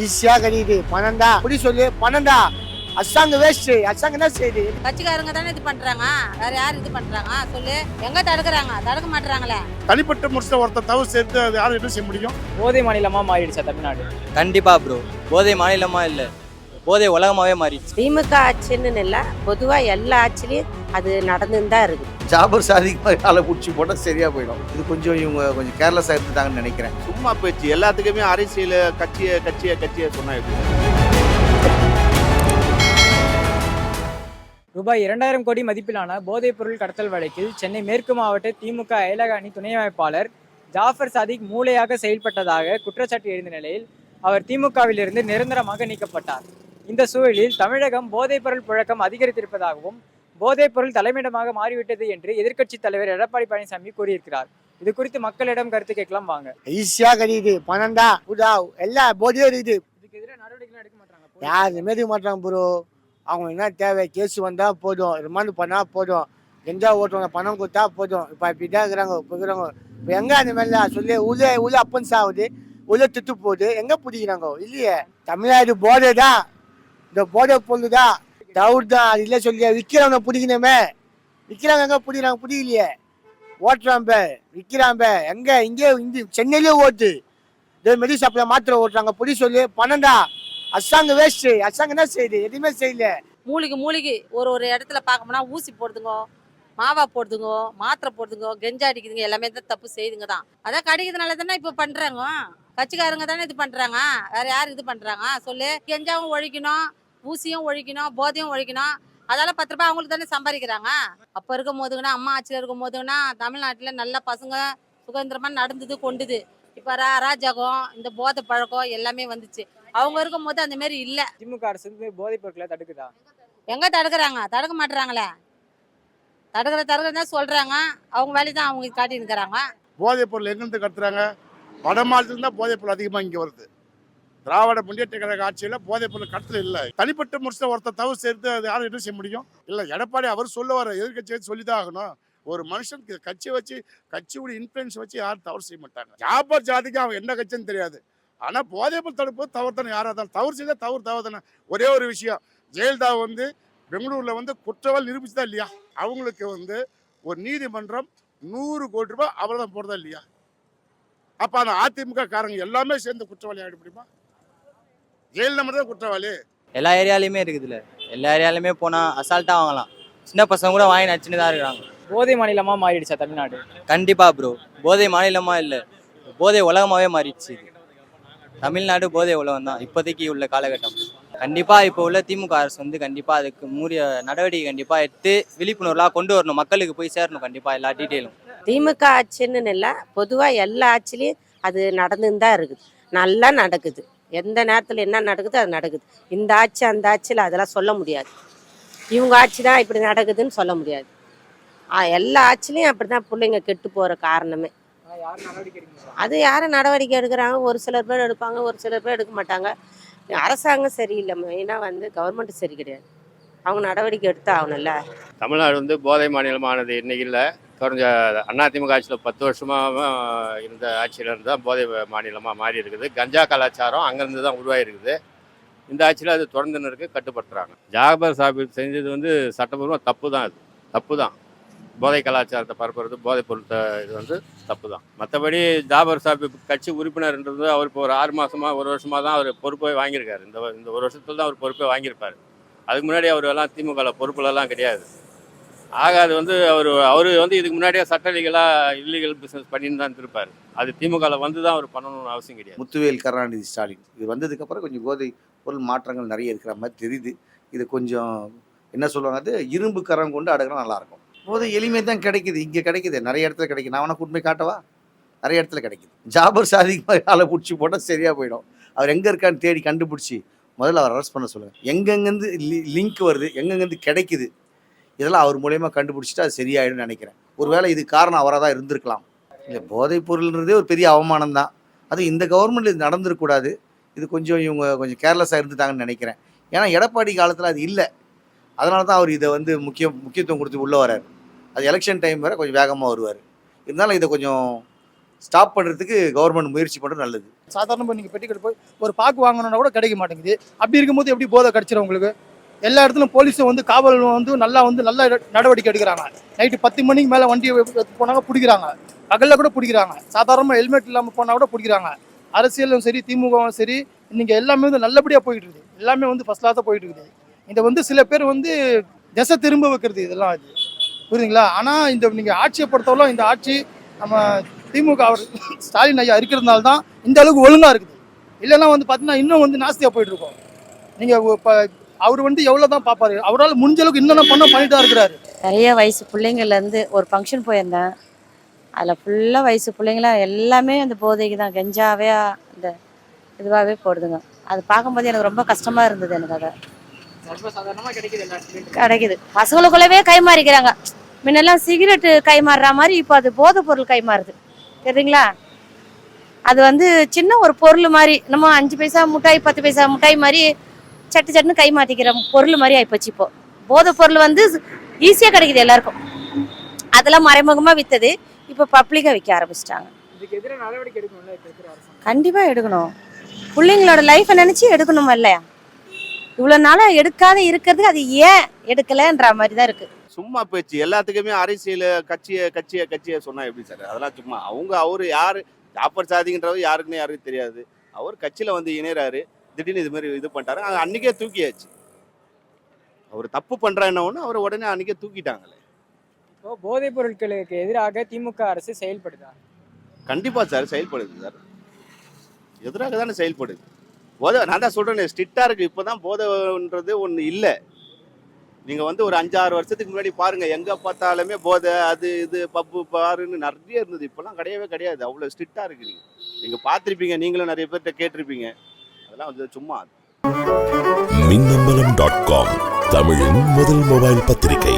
ஈஸியா கிடைக்குது. பணம் தான் அப்படி சொல்லு. பணம் தான் அரசாங்கம் வேஸ்ட் அரசாங்கம் என்ன செய்யுது? கட்சிக்காரங்க தானே இது பண்றாங்க. வேற யார் இது பண்றாங்க? சொல்லு. எங்க தடுக்கிறாங்க? தடுக்க மாட்டாங்களே தனிப்பட்ட முறையில் ஒருத்தர் தவறு சேர்த்து அது யாரும் என்ன செய்ய முடியும்? போதை மாநிலமா மாறிடுச்சா தமிழ்நாடு? கண்டிப்பா ப்ரோ போதை மாநிலமா இல்லை. போதை உலகமாவே மாறிடுச்சு. திமுக ஆட்சின்னு இல்லை பொதுவாக எல்லா ஆட்சிலையும் அது நடந்துன்னு தான் இருக்குது. ஜாபர் சாதிக்கு மாதிரி ஆளை பிடிச்சி போட்டால் சரியா போயிடும். இது கொஞ்சம் இவங்க கொஞ்சம் கேர்லெஸ்ஸாக எடுத்துட்டாங்கன்னு நினைக்கிறேன். சும்மா பேச்சு எல்லாத்துக்குமே அரசியல் கட்சியை கட்சியை கட்சியை சொன்னா எப்படி? ரூபாய் இரண்டாயிரம் கோடி மதிப்பிலான போதைப் பொருள் கடத்தல் வழக்கில் சென்னை மேற்கு மாவட்ட திமுக அயலக அணி துணை அமைப்பாளர் ஜாஃபர் சாதிக் மூளையாக செயல்பட்டதாக குற்றச்சாட்டு எழுந்த நிலையில் அவர் திமுகவிலிருந்து நிரந்தரமாக நீக்கப்பட்டார். இந்த சூழலில் தமிழகம் போதைப் பொருள் புழக்கம் அதிகரித்திருப்பதாகவும் போதைப் பொருள் தலைமையிடமாக மாறிவிட்டது என்று எதிர்க்கட்சித் தலைவர் எடப்பாடி பழனிசாமி கூறியிருக்கிறார். இது குறித்து மக்களிடம் கருத்து கேட்கலாம் வாங்க. ஈஸியா கிடைக்குது பணம் தான் எல்லா போதையும் இருக்குது. இதுக்கு எதிராக நடவடிக்கை எடுக்க மாட்டாங்க யாருமே எடுக்க மாட்டாங்க ப்ரோ? அவங்க என்ன தேவை? கேஸ் வந்தா போதும். ரிமாண்ட் பண்ணா போதும். எந்த ஓட்டுவாங்க பணம் கொடுத்தா போதும். இப்போ இப்படி தான் இருக்கிறாங்க இப்போ இருக்கிறாங்க. இப்போ எங்க அந்த மாதிரிலாம் சொல்லி உள்ள உள்ள அப்பன்ஸ் ஆகுது. உள்ள திட்டு போகுது. எங்க பிடிக்கிறாங்க? இல்லையே. தமிழ்நாடு போதை தான் இந்த போதை பொருள் தான் டவுட் தான் அது இல்லை சொல்லி விற்கிறவங்க பிடிக்கணுமே. விற்கிறாங்க எங்கே பிடிக்கிறாங்க பிடிக்கலையே. ஓட்டுறாம்ப விற்கிறாம்ப எங்கே? இங்கே இங்கே. சென்னையிலே ஓட்டு. இதே மெடி ஷாப்பில் மாத்திரை ஓட்டுறாங்க. பொடி சொல்லி. பணம்டா தான் அரசாங்கம் வேஸ்ட் அரசாங்கம் என்ன செய்யுது? எதுவுமே செய்யல. மூலிகை மூலிகை. ஒரு ஒரு இடத்துல பார்க்கணும்னா ஊசி போடுதுங்க. மாவா போடுதுங்க. மாத்திரை போடுதுங்க. கெஞ்சா அடிக்குதுங்க. எல்லாமே தான் தப்பு செய்துங்க தான். அதான் கிடைக்கிறதுனால தானே இப்போ பண்ணுறாங்க கட்சிக்காரங்க தானே இது பண்ணுறாங்க வேற யார் இது பண்ணுறாங்க சொல்லு. கெஞ்சாவும் ஒழிக்கணும். ஊசியும் ஒழிக்கணும் போதையும் ஒழிக்கணும் அதால பத்து ரூபாய் அவங்களுக்கு தானே சம்பாதிக்கிறாங்க. அப்ப இருக்கும் போதுங்கன்னா அம்மா ஆட்சியில் இருக்கும் போதுங்கன்னா தமிழ்நாட்டுல நல்ல பசங்க சுதந்திரமா நடந்தது கொண்டுது. இப்ப ரா அராஜகம் இந்த போதை பழக்கம் எல்லாமே வந்துச்சு. அவங்க இருக்கும் போது அந்த மாதிரி இல்ல. திமுக அரசு போதைப் பொருட்களை தடுக்குதா? எங்க தடுக்கிறாங்க? தடுக்க மாட்டுறாங்களே தடுக்கிற தடுக்கிற தான் சொல்றாங்க. அவங்க வேலையை தான் அவங்க காட்டி இருக்கிறாங்க. போதைப் பொருள் எங்கேருந்து கடத்துறாங்க? வட மாநிலத்துல தான் போதைப் பொருள் அதிகமாக இங்கே வருது. திராவிட முன்னேற்ற கழக ஆட்சியில் போதைப் பொருள் கடத்தல் இல்லை. தனிப்பட்ட முறையில் ஒருத்தர் தவறு சேர்த்து அது யாரும் என்ன செய்ய முடியும்? இல்லை எடப்பாடி அவர் சொல்ல வர எதிர்கட்சி சொல்லி தான் ஆகணும் ஒரு மனுஷன் கட்சியை வச்சு கட்சியோட இன்ஃப்ளூயன்ஸ் வச்சு யாரும் தவறு செய்ய மாட்டாங்க. ஜாபர் ஜாதிக்கு அவன் என்ன கட்சின்னு தெரியாது. ஆனால் போதைப் பொருள் தடுப்பு தவறு தானே யாராக இருந்தாலும் தவறு செய்தால் தவறு தவறு தானே ஒரே ஒரு விஷயம் ஜெயலலிதா வந்து பெங்களூரில் வந்து குற்றவாளி நிரூபிச்சுதா இல்லையா? அவங்களுக்கு வந்து ஒரு நீதிமன்றம் நூறு கோடி ரூபாய் அவ்வளோதான் போடுறதா இல்லையா? அப்போ அந்த அதிமுக காரங்க எல்லாமே சேர்ந்து குற்றவாளி ஆகிட முடியுமா? ஜெயலலிதா மட்டும் தான் குற்றவாளி எல்லா ஏரியாலையுமே இருக்குதுல்ல எல்லா ஏரியாலையுமே போனால் அசால்ட்டாக வாங்கலாம். சின்ன பசங்க கூட வாங்கி நச்சுன்னு தான் இருக்கிறாங்க போதை மாநிலமா மாறிடுச்சா தமிழ்நாடு? கண்டிப்பா ப்ரோ போதை மாநிலமா இல்லை. போதை உலகமாவே மாறிடுச்சு. தமிழ்நாடு போதை உலகம் தான் இப்போதைக்கு உள்ள காலகட்டம். கண்டிப்பா இப்போ உள்ள திமுக அரசு வந்து கண்டிப்பா அதுக்கு மூடிய நடவடிக்கை கண்டிப்பா எடுத்து விழிப்புணர்வுலாம் கொண்டு வரணும். மக்களுக்கு போய் சேரணும் கண்டிப்பா எல்லா டீட்டெயிலும். திமுக ஆட்சின்னு இல்லை பொதுவாக எல்லா ஆட்சிலையும் அது நடந்துன்னு தான் இருக்குது. நல்லா நடக்குது. எந்த நேரத்தில் என்ன நடக்குது அது நடக்குது. இந்த ஆட்சி அந்த ஆட்சியில் அதெல்லாம் சொல்ல முடியாது. இவங்க ஆட்சி தான் இப்படி நடக்குதுன்னு சொல்ல முடியாது. எல்லா ஆட்சிலையும் அப்படி தான் பிள்ளைங்க கெட்டு போகிற காரணமே. அது யாரும் நடவடிக்கை எடுக்கிறாங்க. ஒரு சிலர் பேர் எடுப்பாங்க ஒரு சிலர் பேர் எடுக்க மாட்டாங்க. அரசாங்கம் சரியில்லை. மெயினாக வந்து கவர்மெண்ட் சரி கிடையாது. அவங்க நடவடிக்கை எடுத்து ஆகணும்ல. தமிழ்நாடு வந்து போதை மாநிலமானது இன்னைக்கு இல்லை. குறைஞ்ச அதிமுக ஆட்சியில் பத்து வருஷமாக இருந்த ஆட்சியிலேருந்து தான் போதை மாநிலமாக மாறி இருக்குது. கஞ்சா கலாச்சாரம் அங்கேருந்து தான் உருவாகிருக்குது இந்த ஆட்சியில் அது தொடர்ந்து இருக்கு கட்டுப்படுத்துகிறாங்க ஜாபர் சாஹிப் செஞ்சது வந்து சட்டபூர்வம் தப்பு தான் அது. தப்பு தான். போதை கலாச்சாரத்தை பரப்புறது போதைப் பொருள் இது வந்து தப்பு தான். மற்றபடி ஜாபர் சாஹிப் கட்சி உறுப்பினர்ன்றது அவர் இப்போ ஒரு ஆறு மாதமாக ஒரு வருஷமாக தான் அவர் பொறுப்பை வாங்கியிருக்காரு. இந்த இந்த ஒரு வருஷத்தில் தான் அவர் பொறுப்பை வாங்கியிருப்பார். அதுக்கு முன்னாடி அவர் எல்லாம் திமுக பொறுப்புலலாம் கிடையாது. ஆக அது வந்து அவர் அவர் வந்து இதுக்கு முன்னாடியே சட்ட லீகலாக இல்லீகல் பிஸ்னஸ் பண்ணின்னு தான் இருப்பார் அது திமுகவில் வந்து தான் அவர் பண்ணணும்னு அவசியம் கிடையாது. முத்துவேல் கருணாநிதி ஸ்டாலின். இது வந்ததுக்கப்புறம் கொஞ்சம் போதை பொருள் மாற்றங்கள் நிறைய இருக்கிற மாதிரி தெரியுது. இது கொஞ்சம் என்ன சொல்லுவாங்க அது? இரும்பு கரம் கொண்டு அடங்கினா நல்லாயிருக்கும் போதை எளிமை தான் கிடைக்குது. இங்கே கிடைக்குது. நிறைய இடத்துல கிடைக்குது. நான் வேணா கூட்டு காட்டவா? நிறைய இடத்துல கிடைக்குது. ஜாபர் சாதிக்கு மாதிரி ஆளை பிடிச்சி போட்டால் சரியாக போயிடும். அவர் எங்கே இருக்கான்னு தேடி கண்டுபிடிச்சி முதல்ல அவர் அரெஸ்ட் பண்ண சொல்லுங்கள் எங்கெங்கேருந்து லிங்க் வருது? எங்கெங்கேருந்து கிடைக்குது? இதெல்லாம் அவர் மூலயமா கண்டுபிடிச்சிட்டு அது சரியாயிடும் நினைக்கிறேன். ஒருவேளை இது காரணம் அவராக தான் இருந்திருக்கலாம். இல்லை போதைப் பொருள்ன்றதே ஒரு பெரிய அவமானம் தான் அது இந்த கவர்மெண்ட்டில் இது நடந்துருக்கூடாது இது கொஞ்சம் இவங்க கொஞ்சம் கேர்லெஸ்ஸாக இருந்துட்டாங்கன்னு நினைக்கிறேன். ஏன்னா எடப்பாடி காலத்தில் அது இல்லை. அதனால தான் அவர் இதை வந்து முக்கிய முக்கியத்துவம் கொடுத்து உள்ளே வரார் அது எலெக்ஷன் டைம் வேறு கொஞ்சம் வேகமாக வருவார். இருந்தாலும் இதை கொஞ்சம் ஸ்டாப் பண்ணுறதுக்கு கவர்மெண்ட் முயற்சி பண்ணுறது நல்லது. சாதாரணமாக நீங்கள் பெட்டி போய் ஒரு பாக்கு வாங்கணும்னா கூட கிடைக்க மாட்டேங்குது. அப்படி இருக்கும்போது எப்படி போதை கிடச்சிரும் உங்களுக்கு? எல்லா இடத்துலையும் போலீஸும் வந்து காவல் வந்து நல்லா வந்து நல்ல நடவடிக்கை எடுக்கிறாங்க. நைட்டு பத்து மணிக்கு மேலே வண்டி போனாங்க பிடிக்கிறாங்க. பகலில் கூட பிடிக்கிறாங்க. சாதாரணமாக ஹெல்மெட் இல்லாமல் போனால் கூட பிடிக்கிறாங்க. அரசியலும் சரி திமுகவும் சரி நீங்கள் எல்லாமே வந்து நல்லபடியாக போயிட்டு இருக்குது எல்லாமே வந்து ஃபஸ்ட் கிளாஸாக போயிட்டு இருக்குது. இதை வந்து சில பேர் வந்து திசை திரும்ப வைக்கிறது இதெல்லாம் இது. புரியுதுங்களா? ஆனால் இந்த நீங்கள் ஆட்சியை பொறுத்தவரை இந்த ஆட்சி நம்ம திமுக அவர் ஸ்டாலின் ஐயா இருக்கிறதுனால தான் இந்த அளவுக்கு ஒழுங்காக இருக்குது. இல்லைன்னா வந்து பார்த்தீங்கன்னா இன்னும் வந்து நாஸ்தியாக போயிட்டு இருக்கோம். நீங்கள் இப்போ அவர் வந்து எவ்வளோ தான் பார்ப்பாரு? அவரால் முடிஞ்ச அளவுக்கு இன்னும் பண்ண பண்ணிட்டு தான் இருக்கிறாரு. நிறைய வயசு பிள்ளைங்கள்லேருந்து ஒரு ஃபங்க்ஷன் போயிருந்தேன். அதில் ஃபுல்லாக வயசு பிள்ளைங்களாம் எல்லாமே அந்த போதைக்கு தான் கெஞ்சாவே அந்த இதுவாகவே போடுதுங்க. அது பார்க்கும்போது எனக்கு ரொம்ப கஷ்டமாக இருந்தது எனக்கு அதை. கிடைக்குது. பசங்களுக்குள்ளவே கை மாறிக்கிறாங்க. முன்னெல்லாம் சிகரெட்டு கை மாறுற மாதிரி இப்போ அது போதைப் பொருள் கை மாறுது. தெரியுங்களா அது வந்து சின்ன ஒரு பொருள் மாதிரி நம்ம அஞ்சு பைசா மிட்டாய் பத்து பைசா மிட்டாய் மாதிரி சட்டு சட்டுன்னு கை மாற்றிக்கிற பொருள் மாதிரி ஆயிப்போச்சு இப்போ. போதைப் பொருள் வந்து ஈஸியாக கிடைக்குது எல்லாருக்கும். அதெல்லாம் மறைமுகமாக வித்தது இப்போ பப்ளிக்காக விற்க ஆரம்பிச்சிட்டாங்க. கண்டிப்பாக எடுக்கணும். பிள்ளைங்களோட லைஃப்பை நினச்சி எடுக்கணும் இல்லையா இவ்வளோ நாளாக எடுக்காத இருக்கிறதுக்கு அது ஏன் எடுக்கலைன்ற மாதிரி தான் இருக்குது சும்மா பேச்சு. எல்லாத்துக்குமே அரசியல் கட்சியை கட்சியை கட்சியை சொன்னா எப்படி சார்? அதெல்லாம் சும்மா. அவங்க அவர் யார்? ஜாப்பர் சாதிங்கன்றவர் யாருக்குன்னு யாருக்கும் தெரியாது. அவர் கட்சியில் வந்து இணையறாரு. திடீர்னு இது மாதிரி இது பண்ணிட்டாரு. அது அன்னைக்கே தூக்கியாச்சு. அவர் தப்பு பண்றா என்ன ஒன்று அவர் உடனே அன்னைக்கே தூக்கிட்டாங்களே. இப்போ போதைப் பொருட்களுக்கு எதிராக திமுக அரசு செயல்படுதா? கண்டிப்பா சார் செயல்படுது சார். எதிராக தானே செயல்படுது. போதை நான் தான் சொல்றேன் ஸ்ட்ரிக்டா இருக்கு. இப்போதான் போதைன்றது ஒன்று இல்லை. நீங்க வந்து ஒரு அஞ்சாறு வருஷத்துக்கு முன்னாடி பாருங்க எங்க பார்த்தாலுமே போதை அது இது பப்பு பாருன்னு நிறைய இருந்தது. இப்போலாம் கிடையவே கிடையாது. அவ்வளோ ஸ்ட்ரிக்டா இருக்கு. நீங்க நீங்க பார்த்துருப்பீங்க நீங்களும் நிறைய பேர்கிட்ட கேட்டிருப்பீங்க. அதெல்லாம் வந்து சும்மா மின்னம்பலம் டாட் காம் தமிழின் முதல் மொபைல் பத்திரிகை.